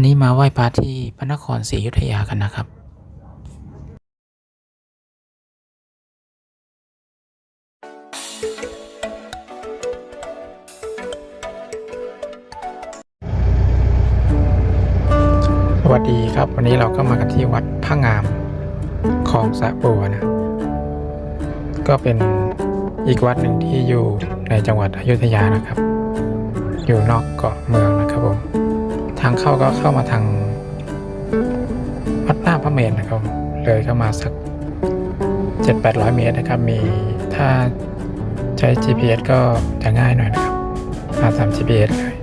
วันนี้มาไหว้พระที่พระนครศรีอยุธยากันนะครับสวัสดีครับ วันนี้เราก็มากันที่วัดพระงามคลองสะบัวนะ ก็เป็นอีกวัดหนึ่งที่อยู่ในจังหวัดอยุธยานะครับ อยู่นอกเกาะเมืองนะครับผม ทางเข้าก็เข้ามาทางวัดหน้าพระเมรุนะครับ เลยเข้ามาสัก7-800เมตรนะครับ มีถ้าใช้ GPS ก็จะง่ายหน่อยนะครับมาตาม GPS เลย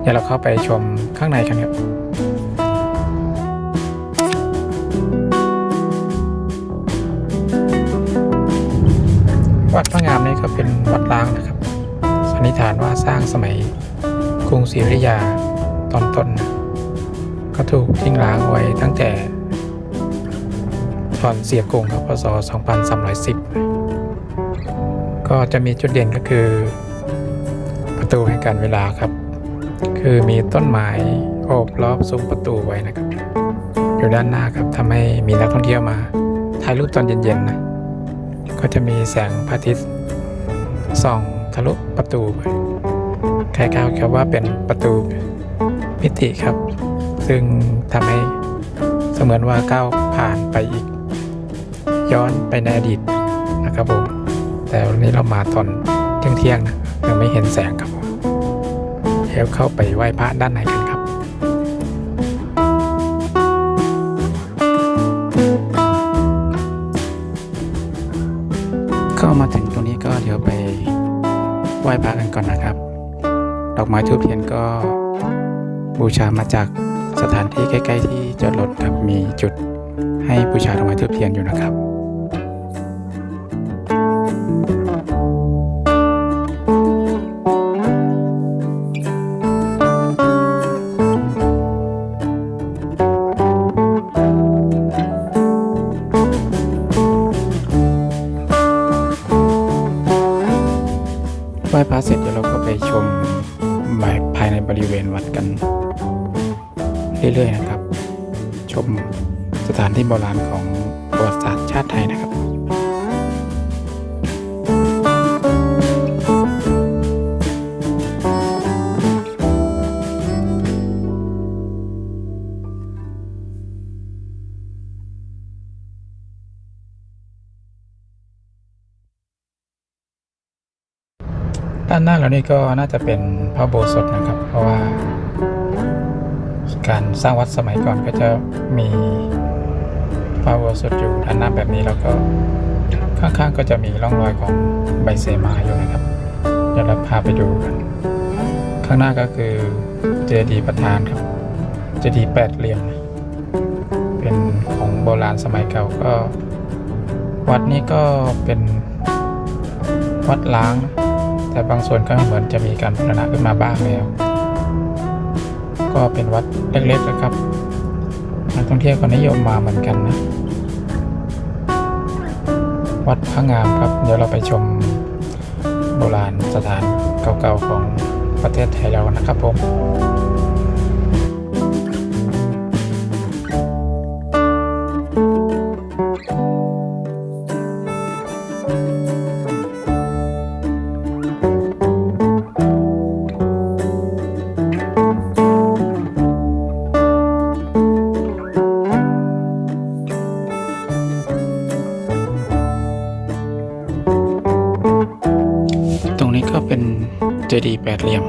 เดี๋ยวเราเข้าไปชมข้างในกันครับวัดพระงามนี่ก็เป็นวัดล้างนะครับสันนิษฐานว่าสร้างสมัยกรุงศรีอยุธยา ตอนต้นนะก็ถูกทิ้งร้างไว้ตั้งแต่ตอนเสียกรุงครับพศ 2310 ก็จะมีจุดเด่นก็คือประตูแห่งการเวลาครับ คือมีต้นไม้โอบรอบซุ้มประตูไว้นะครับ อยู่ด้านหน้าครับทำให้มีนักท่องเที่ยวมาถ่ายรูปตอนเย็นๆนะก็จะมีแสงพระอาทิตย์ส่องทะลุประตูไปคล้ายๆกับว่าเป็นประตู มิติครับ ซึ่งทำให้เสมือนว่าก้าวผ่านไปอีก ย้อนไปในอดีตนะครับผมแต่วันนี้เรามาตอนเที่ยงๆนะยังไม่เห็นแสงครับผมเดี๋ยวเข้าไปไหว้พระด้านในกันครับก็มาถึงตรงนี้ก็เดี๋ยวไปไหว้พระกันก่อนนะครับ ดอกไม้ทูบเทียนก็ บูชามาจากสถานที่ใกล้ ๆ ที่จอดรถครับมีจุดให้บูชาดอกไม้ทูบเทียนอยู่นะครับานหน้าเรานี่ก็น่าจะเป็นพระโบสถนะครับ เพราะว่า การสร้างวัดสมัยก่อนก็จะมีพระโบสถอยู่ด้านหน้าแบบนี้แล้วก็ข้างๆก็จะมีร่องรอยของใบเสมาอยู่นะครับเดี๋ยวเราพาไปดูกัน ข้างหน้าก็คือเจดีย์ประธานครับ เจดีย์แปดเหลี่ยม เป็นของโบราณสมัยเก่าก็ วัดนี้ก็เป็นวัดล้างนะ แต่บางส่วนก็เหมือนจะมีการพัฒนาขึ้นมาบ้างแล้ว ก็เป็นวัดเล็กๆนะครับนักท่องเที่ยวก็นิยมมาเหมือนกันนะ วัดพระงามครับ เดี๋ยวเราไปชมโบราณสถานเก่าๆของประเทศไทยเรานะครับผม เจดีย์แปดเหลี่ยม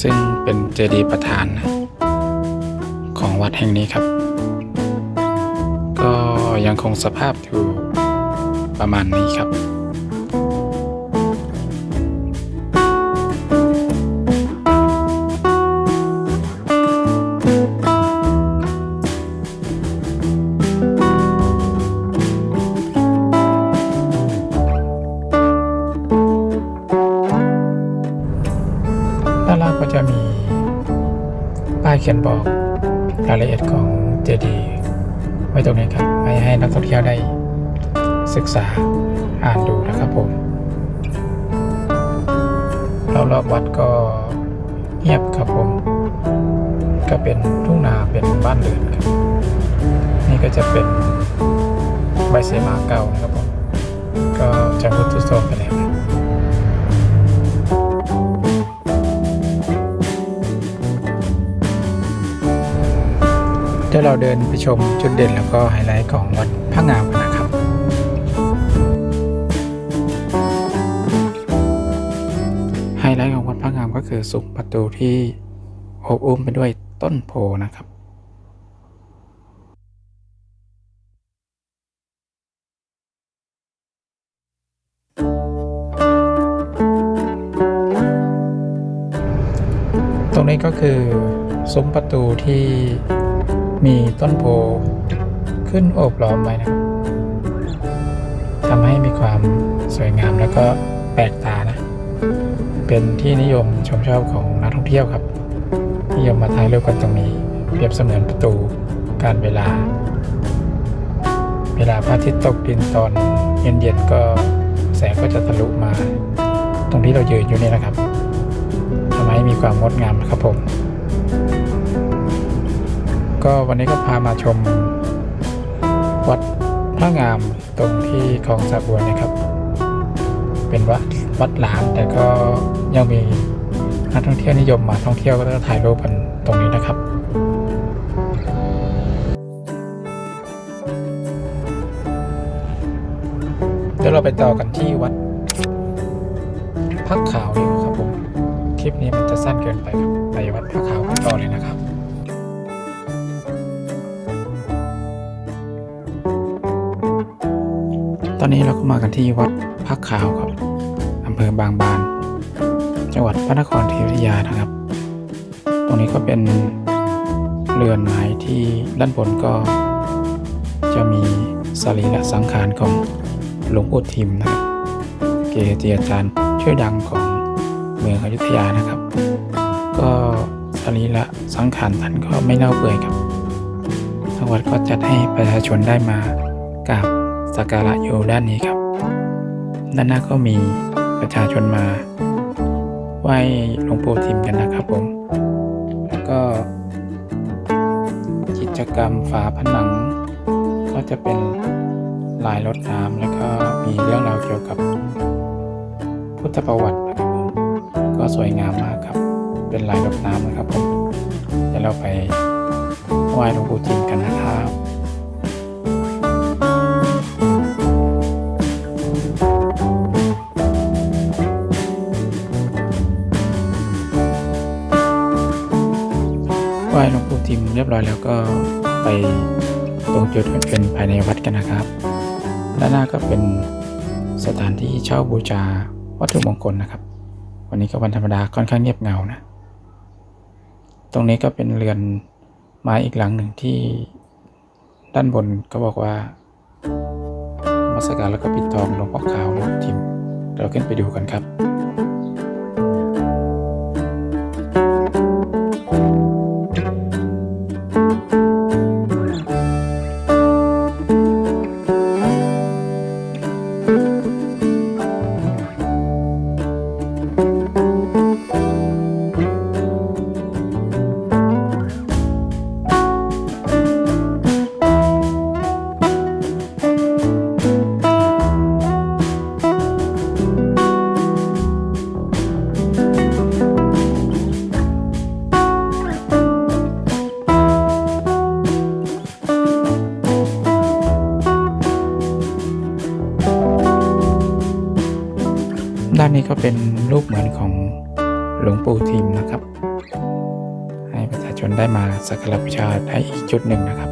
ซึ่งเป็นเจดีย์ประธานของวัดแห่งนี้ครับ ก็ยังคงสภาพอยู่ประมาณนี้ครับ รงนี้ครับไว้ให้นักท่องเที่ยวได้ศึกษาอ่านดูนะครับผมรอบๆวัดก็เงียบครับผม ก็เป็นทุ่งนาเป็นบ้านเรือนครับ นี่ก็จะเป็นใบเสมาเก่านะครับผม ก็จะรุดทรุดโทรมไปแล้ว ดี๋ยวเราเดินไปชมจุดเด่นแล้วก็ไฮไลท์ของวัดพระงามกันนะครับไฮไลท์ของวัดพระงามก็คือซุ้มประตูที่โอบอุ้มไปด้วยต้นโพนะครับตรงนี้ก็คือซุ้มประตูที่ มีต้นโพขึ้นโอบล้อมไว้นะครับทำให้มีความสวยงามแล้วก็แปลกตานะ เป็นที่นิยมชมชอบของนักท่องเที่ยวครับ นิยมมาถ่ายรูปกันตรงนี้เปรียบเสมือนประตูการเวลา เวลาพระอาทิตย์ตกดินตอนเย็นๆก็แสงก็จะทะลุมา ตรงที่เรายืนอยู่นี่นะครับทำให้มีความงดงามครับผม ก็วันนี้ก็พามาชม วัดพระงามตรงที่คลองสาบัวนะครับ เป็นวัดวัดหลางแต่ก็ยังมีนักท่องเที่ยวนิยมมาท่องเที่ยวก็จะถ่ายรูปกันตรงนี้นะครับ เดี๋ยวเราไปต่อกันที่วัดพักขาวดีกว่าครับผม คลิปนี้มันจะสั้นเกินไปครับไปวัดพระขาวกันต่อเลยนะครับ อนนี้เราก็มากันที่วัดพักขาวครับอำเภอบางบาน จังหวัดพระนครศรีอยุธยานะครับ ตรงนี้ก็เป็นเรือนไม้ที่ด้านบนก็จะมีสรีระสังขารของหลวงปู่ทิมนะครับ เกจิอาจารย์ชื่อดังของเมืองอยุธยานะครับ ก็สรีระสังขารท่านก็ไม่เน่าเปื่อยครับทางวัดก็จัดให้ประชาชนได้มากราบ สักการะอยู่ด้านนี้ครับ ด้านหน้าก็มีประชาชนมาไหว้หลวงปู่ทิมกันนะครับผม แล้วก็ กิจกรรมฝาผนัง ก็จะเป็นลายรถน้ำแล้วก็มีเรื่องราวเกี่ยวกับ พุทธประวัตินะครับผมก็สวยงามมากครับ เป็นลายรถน้ำนะครับผมเดี๋ยวเราไปไหว้หลวงปู่ทิมกันนะครับ เรียบร้อยแล้วก็ไปตรงจุดอื่นภายในวัดกันนะครับ ด้านหน้าก็เป็นสถานที่เช่าบูชาวัตถุมงคลนะครับ วันนี้ก็วันธรรมดาค่อนข้างเงียบเงานะ ตรงนี้ก็เป็นเรือนไม้อีกหลังหนึ่งที่ด้านบนก็บอกว่ามาสการแล้วก็ปิดทองหลวงพ่อขาวหลวงทิม เราขึ้นไปดูกันครับานนี้ก็เป็นรูปเหมือนของหลวงปู่ทิมนะครับ ให้ประชาชนได้มาสักการบูชาได้อีกจุดหนึ่งนะครับ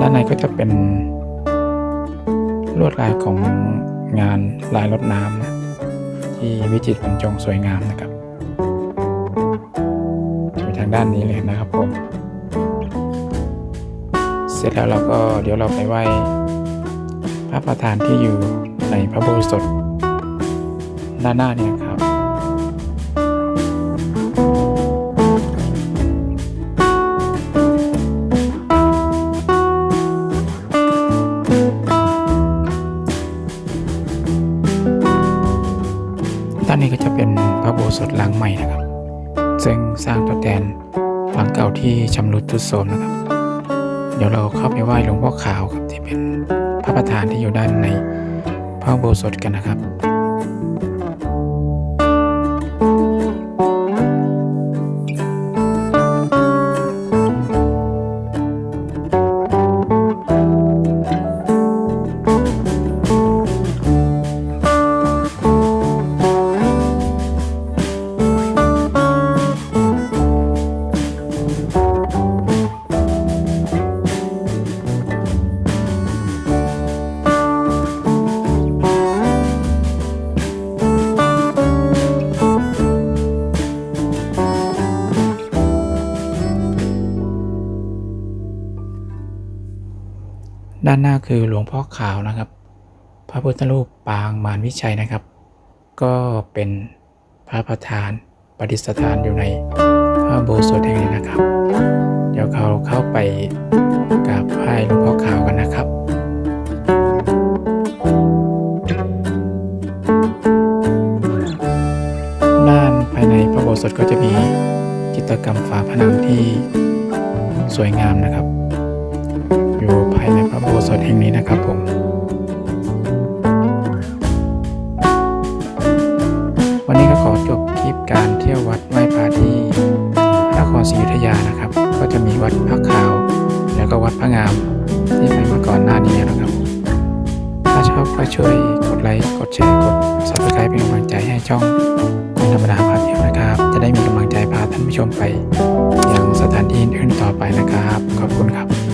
ด้านในก็จะเป็นลวดลายของงานลายรถน้ำนะที่วิจิตรบรรจงสวยงามนะครับไปทางด้านนี้เลยนะครับผม เสร็จแล้วเราก็เดี๋ยวเราไปไหว้ ระประธานที่อยู่ในพระโบสถด้านหน้าเนี่ยครับด้านนี้ก็จะเป็นพระโบสถหลังใหม่นะครับ ซึ่งสร้างทดแทนหลังเก่าที่ชำรุดทรุดโทรมนะครับ เดี๋ยวเราเข้าไปไหว้หลวงพ่อขาวครับที่เป็นพระประธานที่อยู่ด้านในพระโบสถกันนะครับ ด้านหน้าคือหลวงพ่อขาวนะครับ พระพุทธรูปปางมารวิชัยนะครับ ก็เป็นพระประธานประดิษฐานอยู่ในพระโบสถ์แห่งนี้นะครับ เดี๋ยวเขาเข้าไปกราบไหว้หลวงพ่อขาวกันนะครับด้านภายในพระโบสถ์ก็จะมีจิตรกรรมฝาผนังที่สวยงามนะครับ สถแห่งนี้นะครับผมวันนี้ก็ขอจบคลิปการเที่ยววัดไหว้พระที่พระนครศรีอยุธยานะครับ ก็จะมีวัดพระขาว แล้วก็วัดพระงามที่ไปมาก่อนหน้านี้นะครับ ถ้าชอบก็ช่วยกดไลค์กดแชร์กด subscribe เป็นกำลังใจให้ช่องคนธรรมดาพาเที่ยวนะครับ จะได้มีกำลังใจพาท่านผู้ชมไปยังสถานที่อื่นต่อไปนะครับ ขอบคุณครับ